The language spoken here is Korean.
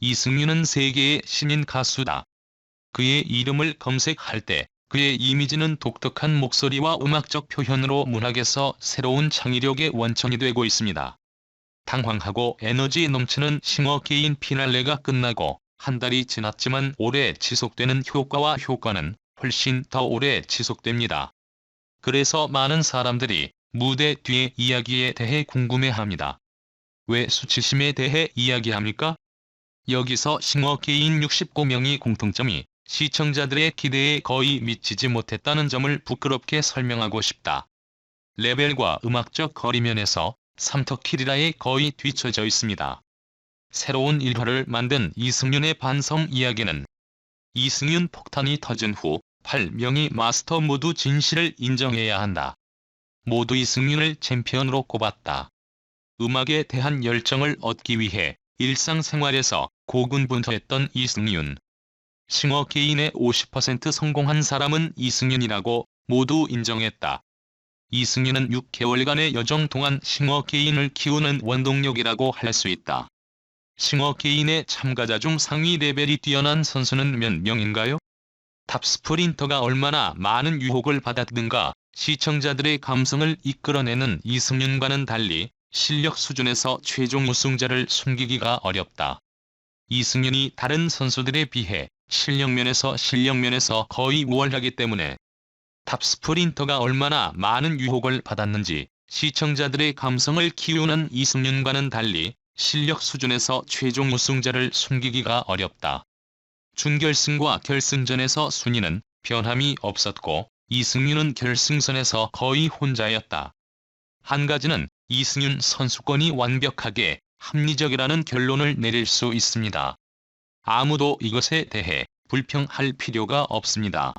이승윤은 세계의 신인 가수다. 그의 이름을 검색할 때 그의 이미지는 독특한 목소리와 음악적 표현으로 문학에서 새로운 창의력의 원천이 되고 있습니다. 당황하고 에너지 넘치는 싱어 게임 피날레가 끝나고 한 달이 지났지만 오래 지속되는 효과와 효과는 훨씬 더 오래 지속됩니다. 그래서 많은 사람들이 무대 뒤의 이야기에 대해 궁금해합니다. 왜 수치심에 대해 이야기합니까? 여기서 싱어 게임 69명이 공통점이 시청자들의 기대에 거의 미치지 못했다는 점을 부끄럽게 설명하고 싶다. 레벨과 음악적 거리면에서 삼터키리라에 거의 뒤처져 있습니다. 새로운 일화를 만든 이승윤의 반성 이야기는 이승윤 폭탄이 터진 후 8명이 마스터 모두 진실을 인정해야 한다. 모두 이승윤을 챔피언으로 꼽았다. 음악에 대한 열정을 얻기 위해 일상생활에서 고군분투했던 이승윤. 싱어 게임의 50% 성공한 사람은 이승윤이라고 모두 인정했다. 이승윤은 6개월간의 여정 동안 싱어 게임을 키우는 원동력이라고 할 수 있다. 싱어 게임의 참가자 중 상위 레벨이 뛰어난 선수는 몇 명인가요? 탑 스프린터가 얼마나 많은 유혹을 받았는가 시청자들의 감성을 이끌어내는 이승윤과는 달리 실력 수준에서 최종 우승자를 숨기기가 어렵다. 이승윤이 다른 선수들에 비해 실력면에서 실력면에서 거의 우월하기 때문에 탑 스프린터가 얼마나 많은 유혹을 받았는지 시청자들의 감성을 키우는 이승윤과는 달리 실력 수준에서 최종 우승자를 숨기기가 어렵다. 준결승과 결승전에서 순위는 변함이 없었고 이승윤은 결승선에서 거의 혼자였다. 한 가지는 이승윤 선수권이 완벽하게 합리적이라는 결론을 내릴 수 있습니다. 아무도 이것에 대해 불평할 필요가 없습니다.